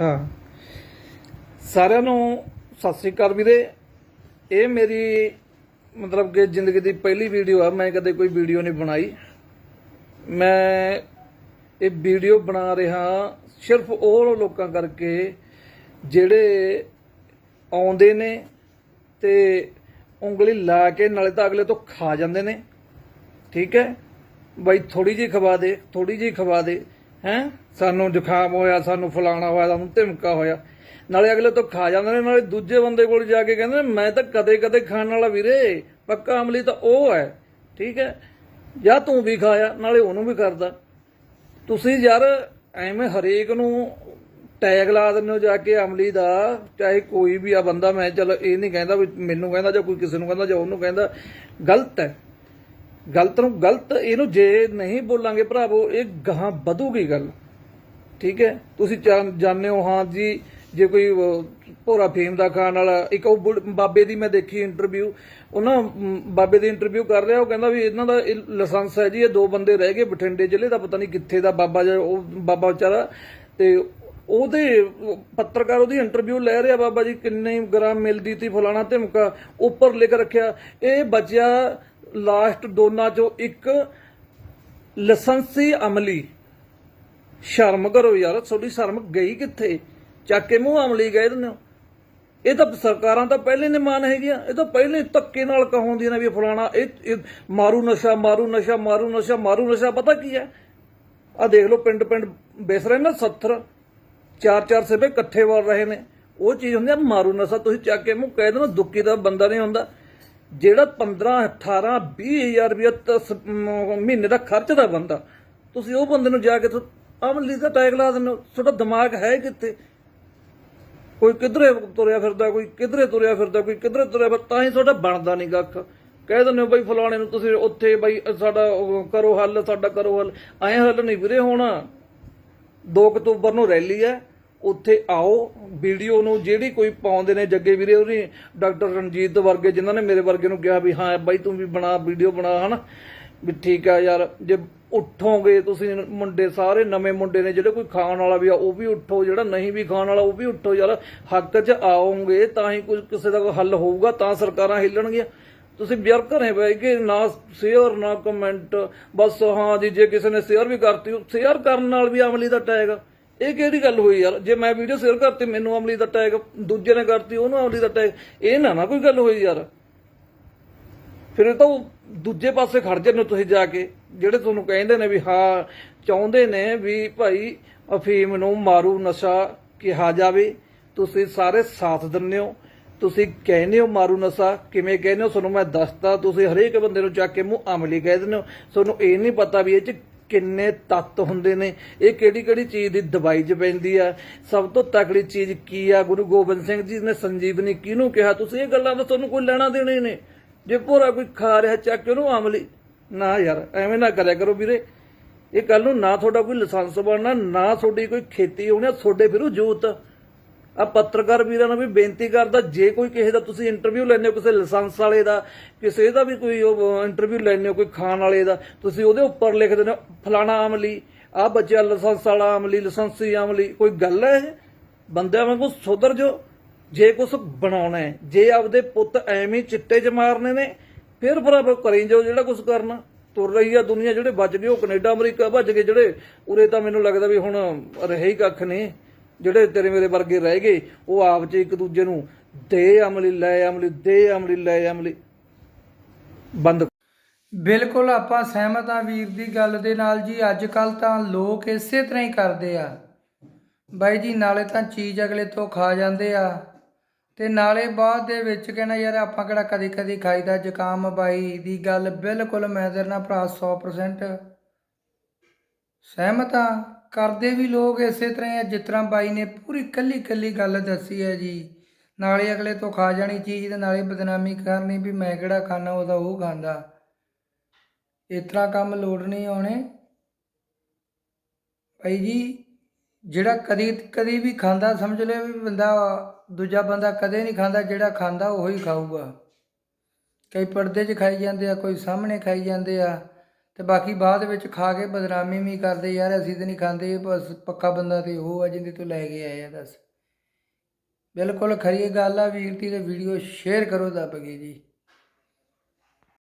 ਹਾਂ। ਸਾਰਿਆਂ ਨੂੰ ਸਤਿ ਸ੍ਰੀ ਅਕਾਲ ਵੀਰੇ। ਇਹ ਮੇਰੀ ਮਤਲਬ ਕਿ ਜ਼ਿੰਦਗੀ ਦੀ ਪਹਿਲੀ ਵੀਡੀਓ ਆ। ਮੈਂ ਕਦੇ ਕੋਈ ਵੀਡੀਓ ਨਹੀਂ ਬਣਾਈ। ਮੈਂ ਇਹ ਵੀਡੀਓ ਬਣਾ ਰਿਹਾ ਸਿਰਫ ਉਹ ਲੋਕਾਂ ਕਰਕੇ ਜਿਹੜੇ ਆਉਂਦੇ ਨੇ ਤੇ ਉਂਗਲੀ ਲਾ ਕੇ ਨਾਲੇ ਤਾਂ ਅਗਲੇ ਤੋਂ ਖਾ ਜਾਂਦੇ ਨੇ। ਠੀਕ ਹੈ? ਬਾਈ ਥੋੜੀ ਜਿਹੀ ਖਵਾ ਦੇ ਥੋੜੀ ਜਿਹੀ ਖਵਾ ਦੇ। ਹੈ? ਸਾਨੂੰ ਜ਼ੁਕਾਮ ਹੋਇਆ, ਸਾਨੂੰ ਫਲਾਣਾ ਹੋਇਆ, ਸਾਨੂੰ ਧਮਕਾ ਹੋਇਆ। ਨਾਲੇ ਅਗਲੇ ਤੋਂ ਖਾ ਜਾਂਦੇ ਨੇ, ਨਾਲੇ ਦੂਜੇ ਬੰਦੇ ਕੋਲ ਜਾ ਕੇ ਕਹਿੰਦੇ ਮੈਂ ਤਾਂ ਕਦੇ ਕਦੇ ਖਾਣ ਵਾਲਾ ਵੀਰੇ, ਪੱਕਾ ਅਮਲੀ ਤਾਂ ਉਹ ਹੈ, ਠੀਕ ਹੈ? ਜਾਂ ਤੂੰ ਵੀ ਖਾਇਆ ਨਾਲੇ ਉਹਨੂੰ ਵੀ ਕਰਦਾ। ਤੁਸੀਂ ਯਾਰ ਐਵੇਂ ਹਰੇਕ ਨੂੰ ਟੈਗ ਲਾ ਦਿੰਦੇ ਹੋ ਜਾ ਕੇ ਅਮਲੀ ਦਾ, ਚਾਹੇ ਕੋਈ ਵੀ ਆ ਬੰਦਾ, ਮੈਂ ਚਲ ਇਹ ਨਹੀਂ ਕਹਿੰਦਾ ਵੀ ਮੈਨੂੰ ਕਹਿੰਦਾ ਜਾਂ ਕੋਈ ਕਿਸੇ ਨੂੰ ਕਹਿੰਦਾ ਜਾਂ ਉਹਨੂੰ ਕਹਿੰਦਾ, ਗਲਤ ਹੈ। ਗਲਤ ਨੂੰ ਗਲਤ ਇਹਨੂੰ ਜੇ ਨਹੀਂ ਬੋਲਾਂਗੇ ਭਰਾਵੋ ਇਹ ਗਾਹਾਂ ਵਧੂਗੀ ਗੱਲ। ਠੀਕ ਹੈ? ਤੁਸੀਂ ਜਾਣ- ਜਾਣਦੇ ਹੋ ਹਾਂ ਜੀ ਜੇ ਕੋਈ ਭੋਰਾ ਫੇਮ ਦਾ ਖਾਣ ਵਾਲਾ ਇੱਕ ਉਹ ਬੁੜ- ਬਾਬੇ ਦੀ ਮੈਂ ਦੇਖੀ ਇੰਟਰਵਿਊ ਉਹਨਾਂ ਮ, ਬਾਬੇ ਦੀ ਇੰਟਰਵਿਊ ਕਰ ਰਿਹਾ ਉਹ ਕਹਿੰਦਾ ਵੀ ਇਹਨਾਂ ਦਾ ਇਹ ਲਾਇਸੈਂਸ ਹੈ ਜੀ ਇਹ ਦੋ ਬੰਦੇ ਰਹਿ ਗਏ ਬਠਿੰਡੇ ਜ਼ਿਲ੍ਹੇ ਦਾ ਪਤਾ ਨਹੀਂ ਕਿੱਥੇ ਦਾ ਬਾਬਾ ਜਿਹਾ ਉਹ ਬਾਬਾ ਵਿਚਾਰਾ ਤੇ ਉਹਦੇ ਪੱਤਰਕਾਰ ਉਹਦੀ ਇੰਟਰਵਿਊ ਲੈ ਰਿਹਾ ਬਾਬਾ ਜੀ ਕਿੰਨੇ ਗ੍ਰਾਮ ਮਿਲਦੀ ਤੀ ਫਲਾਣਾ ਧਮਕਾ ਉੱਪਰ ਲਿਖ ਰੱਖਿਆ ਇਹ ਬਚਿਆ ਲਾਸਟ ਦੋਨਾਂ ਚੋਂ ਇੱਕ ਲਾਇਸੈਂਸੀ ਅਮਲੀ। ਸ਼ਰਮ ਕਰੋ ਯਾਰ, ਤੁਹਾਡੀ ਸ਼ਰਮ ਗਈ ਕਿੱਥੇ? ਚੱਕ ਕੇ ਮੂੰਹ ਅਮਲੀ ਗਏ ਦਿੰਦੇ ਹੋ। ਇਹ ਤਾਂ ਸਰਕਾਰਾਂ ਤਾਂ ਪਹਿਲੇ ਨੇ ਮਾਨ ਹੈਗੀਆਂ। ਇਹ ਤਾਂ ਪਹਿਲੇ ਧੱਕੇ ਨਾਲ ਕਹਾਉਂਦੀਆਂ ਨੇ ਵੀ ਫਲਾਣਾ, ਇਹ ਮਾਰੂ ਨਸ਼ਾ ਮਾਰੂ ਨਸ਼ਾ ਮਾਰੂ ਨਸ਼ਾ ਮਾਰੂ ਨਸ਼ਾ, ਪਤਾ ਕੀ ਹੈ? ਆ ਦੇਖ ਲਓ ਪਿੰਡ ਪਿੰਡ ਬੇਸ ਰਹੇ ਨਾ 70 ਚਾਰ ਚਾਰ ਸੇਬੇ ਇਕੱਠੇ ਵਰ ਰਹੇ ਨੇ। ਉਹ ਚੀਜ਼ ਹੁੰਦੀ ਆ, ਮਾਰੂ ਨਸ਼ਾ, ਤੁਸੀਂ ਚੱਕ ਕੇ ਮੂੰਹ ਕਹਿ ਦੇਣਾ ਦੁੱਕੀ ਦਾ ਬੰਦਾ ਨਹੀਂ ਹੁੰਦਾ। ਜਿਹੜਾ 15 18 20000 ਰੁਪਏ ਮਹੀਨੇ ਦਾ ਖਰਚ ਦਾ ਬੰਦਾ, ਤੁਸੀਂ ਉਹ ਬੰਦੇ ਨੂੰ ਜਾ ਕੇ ਤੁ- ਅਮਲੀ ਦਾ ਟੈਗ ਲਾ ਦਿੰਦੇ ਹੋ, ਤੁਹਾਡਾ ਦਿਮਾਗ ਹੈ ਕਿੱਥੇ? ਕੋਈ ਕਿਧਰੇ ਤੁਰਿਆ ਫਿਰਦਾ, ਕੋਈ ਕਿਧਰੇ ਤੁਰਿਆ ਫਿਰਦਾ, ਕੋਈ ਕਿਧਰੇ ਤੁਰਿਆ ਫਿਰਦਾ, ਤਾਂ ਹੀ ਤੁਹਾਡਾ ਬਣਦਾ ਨਹੀਂ ਕੱਖ। ਕਹਿ ਦਿੰਦੇ ਹੋ ਬਈ ਫਲਾਣੇ ਨੂੰ ਤੁਸੀਂ ਉੱਥੇ ਬਈ ਸਾਡਾ ਕਰੋ ਹੱਲ, ਸਾਡਾ ਕਰੋ ਹੱਲ। ਐਂ ਹੱਲ ਨਹੀਂ ਵੀਰੇ ਹੋਣਾ। 2 ਅਕਤੂਬਰ ਨੂੰ ਰੈਲੀ ਹੈ। ਉੱਥੇ ਆਓ, ਵੀਡੀਓ ਨੂੰ ਜਿਹੜੀ ਕੋਈ ਪਾਉਂਦੇ ਨੇ ਜੱਗੇ ਵੀਰੇ ਉਹਨੇ ਡਾਕਟਰ ਰਣਜੀਤ ਵਰਗੇ ਜਿਨ੍ਹਾਂ ਨੇ ਮੇਰੇ ਵਰਗੇ ਨੂੰ ਕਿਹਾ ਵੀ ਹਾਂ ਬਾਈ ਤੂੰ ਵੀ ਬਣਾ, ਵੀਡੀਓ ਬਣਾ, ਹਨਾ? ਵੀ ਠੀਕ ਆ ਯਾਰ, ਜੇ ਉੱਠੋਗੇ ਤੁਸੀਂ ਮੁੰਡੇ ਸਾਰੇ ਨਵੇਂ ਮੁੰਡੇ ਨੇ, ਜਿਹੜੇ ਕੋਈ ਖਾਣ ਵਾਲਾ ਵੀ ਆ, ਉਹ ਵੀ ਉੱਠੋ, ਜਿਹੜਾ ਨਹੀਂ ਵੀ ਖਾਣ ਵਾਲਾ, ਉਹ ਵੀ ਉੱਠੋ ਯਾਰ, ਹੱਕ 'ਚ ਆਓਗੇ, ਤਾਂ ਹੀ ਕੁਝ ਕਿਸੇ ਦਾ ਕੋਈ ਹੱਲ ਹੋਊਗਾ, ਤਾਂ ਸਰਕਾਰਾਂ ਹਿੱਲਣਗੀਆਂ। ਤੁਸੀਂ ਯਾਰ ਘਰੇ ਬਹਿ ਕੇ ਨਾ ਸ਼ੇਅਰ ਨਾ ਕਮੈਂਟ ਬਸ ਹਾਂ ਜੀ, ਜੇ ਕਿਸੇ ਨੇ ਸ਼ੇਅਰ ਵੀ ਕਰਤੀ ਸ਼ੇਅਰ ਕਰਨ ਨਾਲ ਵੀ ਅਮਲੀ ਦਾ ਟੈਗ ਇਹ ਕਿਹੜੀ ਗੱਲ ਹੋਈ ਯਾਰ? ਜੇ ਮੈਂ ਵੀਡੀਓ ਸ਼ੇਅਰ ਕਰਤੀ, ਮੈਨੂੰ ਅਮਲੀ ਦਾ ਟੈਗ ਦੂਜੇ ਨੇ ਕਰਤੀ, ਉਹਨੂੰ ਅਮਲੀ ਦਾ ਟੈਗ ਇਹ ਨਾ ਨਾ ਕੋਈ ਗੱਲ ਹੋਈ ਯਾਰ। ਫਿਰ ਇਹ ਤਾਂ ਦੂਜੇ ਪਾਸੇ ਖੜ ਜਾਂਦੇ ਤੁਸੀਂ ਜਾ ਕੇ, ਜਿਹੜੇ ਤੁਹਾਨੂੰ ਕਹਿੰਦੇ ਨੇ ਵੀ ਹਾਂ, ਚਾਹੁੰਦੇ ਨੇ ਵੀ ਭਾਈ ਅਫੀਮ ਨੂੰ ਮਾਰੂ ਨਸ਼ਾ ਕਿਹਾ ਜਾਵੇ, ਤੁਸੀਂ ਸਾਰੇ ਸਾਥ ਦਿੰਦੇ ਹੋ, ਤੁਸੀਂ ਕਹਿੰਦੇ ਹੋ ਮਾਰੂ ਨਸ਼ਾ, ਕਿਵੇਂ ਕਹਿੰਦੇ ਹੋ? ਤੁਹਾਨੂੰ ਮੈਂ ਦੱਸਦਾ, ਤੁਸੀਂ ਹਰੇਕ ਬੰਦੇ ਨੂੰ ਚੱਕ ਕੇ ਮੂੰਹ ਅਮਲੀ ਕਹਿ ਦਿੰਦੇ ਹੋ। ਤੁਹਾਨੂੰ ਇਹ ਨਹੀਂ ਪਤਾ ਵੀ ਇਹ ਚ ਕਿੰਨੇ ਤੱਤ ਹੁੰਦੇ ਨੇ, ਇਹ ਕਿਹੜੀ ਕਿਹੜੀ ਚੀਜ਼ ਦੀ ਦਵਾਈ ਚ ਪੈਂਦੀ ਆ, ਸਭ ਤੋਂ ਤਕੜੀ ਚੀਜ਼ ਕੀ ਆ? ਗੁਰੂ ਗੋਬਿੰਦ ਸਿੰਘ ਜੀ ਨੇ ਸੰਜੀਵਨੀ ਕਿਹਨੂੰ ਕਿਹਾ? ਤੁਸੀਂ ਇਹ ਗੱਲਾਂ ਦਾ ਤੁਹਾਨੂੰ ਕੋਈ ਲੈਣਾ ਦੇਣਾ ਹੀ ਨਹੀਂ ਜੇ ਭੋਰਾ ਕੋਈ ਖਾ ਰਿਹਾ, ਚੱਕ ਕੇ ਉਹਨੂੰ ਅਮਲੀ ਨਾ ਯਾਰ, ਐਵੇਂ ਨਾ ਕਰਿਆ ਕਰੋ ਵੀਰੇ। ਇਹ ਕੱਲ ਨੂੰ ਨਾ ਤੁਹਾਡਾ ਕੋਈ ਲਾਇਸੈਂਸ ਬਣਨਾ, ਨਾ ਤੁਹਾਡੀ ਕੋਈ ਖੇਤੀ ਹੋਣੀ ਤੁਹਾਡੇ ਫਿਰੂ ਜੂਤ। ਆ ਪੱਤਰਕਾਰ ਵੀਰਾਂ ਨੂੰ ਵੀ ਬੇਨਤੀ ਕਰਦਾ, ਜੇ ਕੋਈ ਕਿਸੇ ਦਾ ਤੁਸੀਂ ਇੰਟਰਵਿਊ ਲੈਂਦੇ ਹੋ, ਕਿਸੇ ਲਾਇਸੈਂਸ ਵਾਲੇ ਦਾ, ਕਿਸੇ ਦਾ ਵੀ ਕੋਈ ਇੰਟਰਵਿਊ ਲੈਂਦੇ ਹੋ, ਕੋਈ ਖਾਣ ਵਾਲੇ ਦਾ, ਤੁਸੀਂ ਉਹਦੇ ਉੱਪਰ ਲਿਖ ਦਿੰਦੇ ਹੋ, ਫਲਾਣਾ ਅਮਲੀ ਆ ਬੱਚਿਆ ਲਾਇਸੈਂਸ ਵਾਲਾ ਅਮਲੀ, ਲਾਇਸੈਂਸੀ ਅਮਲੀ, ਕੋਈ ਗੱਲ ਹੈ ਬੰਦਿਆਂ ਵਾਂਗੂ ਸੁਧਰ ਜੋ ਜੇ ਕੁਝ ਬਣਾਉਣਾ ਹੈ, ਜੇ ਆਪਦੇ ਪੁੱਤ ਐਵੇਂ ਚਿੱਟੇ ਚ ਮਾਰਨੇ ਨੇ, ਫਿਰ ਬਰਾਬਰ ਕਰੀ ਜਾਓ ਜਿਹੜਾ ਕੁਝ ਕਰਨਾ। ਤੁਰ ਰਹੀ ਆ ਦੁਨੀਆ ਜਿਹੜੇ ਬਚ ਗਏ ਉਹ ਕੈਨੇਡਾ, ਅਮਰੀਕਾ ਭੱਜ ਗਏ ਜਿਹੜੇ, ਉਰੇ ਤਾਂ ਮੈਨੂੰ ਲੱਗਦਾ ਵੀ ਹੁਣ ਰਹੇ ਹੀ ਕੱਖ ਨਹੀਂ ਜਿਹੜੇ ਤੇਰੇ ਮੇਰੇ ਵਰਗੇ ਰਹਿ ਗਏ, ਉਹ ਆਪ ਚ ਇੱਕ ਦੂਜੇ ਨੂੰ ਦੇ ਅਮਲੀ, ਲੈ ਅਮਲੀ, ਦੇ ਅਮਲੀ, ਲੈ ਅਮਲੀ। ਬੰਦ ਬਿਲਕੁਲ, ਆਪਾਂ ਸਹਿਮਤ ਆ ਵੀਰ ਦੀ ਗੱਲ ਦੇ ਨਾਲ ਜੀ। ਅੱਜ ਕੱਲ ਤਾਂ ਲੋਕ ਇਸੇ ਤਰ੍ਹਾਂ ਹੀ ਕਰਦੇ ਆ। ਬਾਈ ਜੀ, ਨਾਲੇ ਤਾਂ ਚੀਜ਼ ਅਗਲੇ ਤੋਂ ਖਾ ਜਾਂਦੇ ਆ। ਤੇ ਨਾਲੇ ਬਾਅਦ ਦੇ ਵਿੱਚ ਕਹਿੰਦਾ, ਯਾਰ, ਆਪਾਂ ਕਿਹੜਾ ਕਦੇ ਕਦੇ ਖਾਈਦਾ ਜ਼ੁਕਾਮ? ਬਾਈ ਦੀ ਗੱਲ ਬਿਲਕੁਲ ਮੈਂ ਤੇਰੇ ਨਾਲ ਭਰਾ 100% ਸਹਿਮਤ ਆ ਕਰਦੇ ਵੀ ਲੋਕ ਇਸੇ ਤਰ੍ਹਾਂ ਹੀ ਆ, ਜਿਸ ਤਰ੍ਹਾਂ ਬਾਈ ਨੇ ਪੂਰੀ ਕੱਲੀ ਕੱਲੀ ਗੱਲ ਦੱਸੀ ਹੈ ਜੀ। ਨਾਲੇ ਅਗਲੇ ਤੋਂ ਖਾ ਜਾਣੀ ਚੀਜ਼ ਤੇ ਨਾਲੇ ਬਦਨਾਮੀ ਕਰਨੀ ਵੀ ਮੈਂ ਕਿਹੜਾ ਖਾਣਾ ਉਹਦਾ ਉਹ ਖਾਂਦਾ। ਇਸ ਤਰ੍ਹਾਂ ਕੰਮ ਲੋੜ ਨਹੀਂ ਆਉਣੇ। ਭਾਈ ਜੀ, ਜਿਹੜਾ ਕਦੀ ਕਦੀ ਵੀ ਖਾਂਦਾ ਸਮਝ ਲਿਓ ਵੀ ਬੰਦਾ, ਦੂਜਾ ਬੰਦਾ ਕਦੇ ਨਹੀਂ ਖਾਂਦਾ, ਜਿਹੜਾ ਖਾਂਦਾ ਉਹ ਹੀ ਖਾਊਗਾ। ਕਈ ਪਰਦੇ 'ਚ ਖਾਈ ਜਾਂਦੇ ਆ, ਕੋਈ ਸਾਹਮਣੇ ਖਾਈ ਜਾਂਦੇ ਆ। ਤੇ ਬਾਕੀ ਬਾਅਦ ਵਿੱਚ ਖਾ ਕੇ ਬਦਨਾਮੀ ਵੀ ਕਰਦੇ ਯਾਰ, ਅਸੀਂ ਤੇ ਨਹੀਂ ਖਾਂਦੇ, ਬਸ ਪੱਕਾ ਬੰਦਾ ਤੇ ਉਹ ਆ ਜਿੰਦੇ ਤੋਂ ਲੈ ਕੇ ਆਏ ਆ, ਦੱਸ। ਬਿਲਕੁਲ ਖਰੀ ਗੱਲ ਆ, ਵੀਰ ਦੀ ਤੇ ਵੀਡੀਓ ਸ਼ੇਅਰ ਕਰੋ ਦੱਬ ਕੇ ਜੀ।